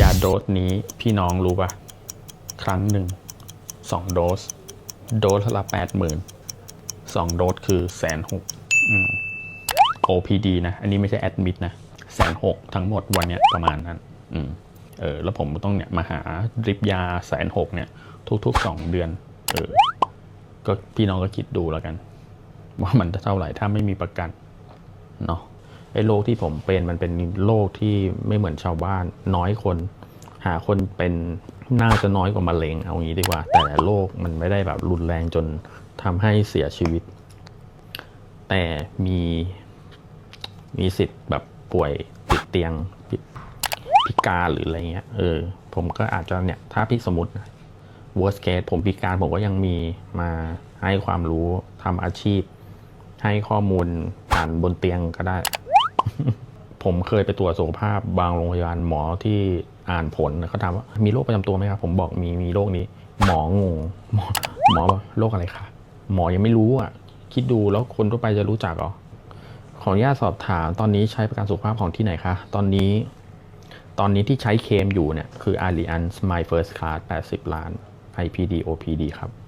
ยาโดสนี้พี่น้องรู้ปะครั้งหนึ่งสองโดส โดสละแปดหมื่นสองโดสคือแสนหก OPD นะ อันนี้ไม่ใช่แอดมิดนะแสนหกทั้งหมดวันเนี้ยประมาณนั้น อืม เออ แล้วผมต้องเนี่ยมาหาดริปยาแสนหกเนี่ย ทุกๆสองเดือน เออ ก็พี่น้องก็คิดดูแล้วกัน ว่ามันจะเท่าไหร่ถ้าไม่มีประกัน เนาะ ไอ้โรคที่ผมเป็นมันเป็นโรคที่ไม่เหมือนชาวบ้านน้อยคน หาคนเป็นน่าจะน้อยกว่ามะเร็งเอางี้ดีกว่า แต่โรคมันไม่ได้แบบรุนแรงจนทำให้เสียชีวิต แต่มีมีสิทธิ์แบบป่วยติดเตียงพิพิการหรืออะไรเงี้ยเออผมก็อาจจะเนี่ยถ้าพี่สมมติ worst case ผมพิการผมก็ยังมีมาให้ความรู้ทำอาชีพ ให้ข้อมูลผ่านบนเตียงก็ได้ ผมเคยไปตรวจสุขภาพบางโรงพยาบาลหมอที่อ่านผลเขาถามว่ามีโรคประจำตัวไหมครับผมบอกมีมีโรคนี้ หมองงหมอหมอบอกโรคอะไรคะหมอยังไม่รู้อะ คิดดูแล้วคนทั่วไปจะรู้จักเหรอขออนุญาตสอบถามตอนนี้ใช้ประกันสุขภาพของที่ไหนคะตอนนี้ตอนนี้ที่ใช้เคมอยู่เนี่ยคือ Allianz My First Class 80 ล้าน IPD OPD ครับ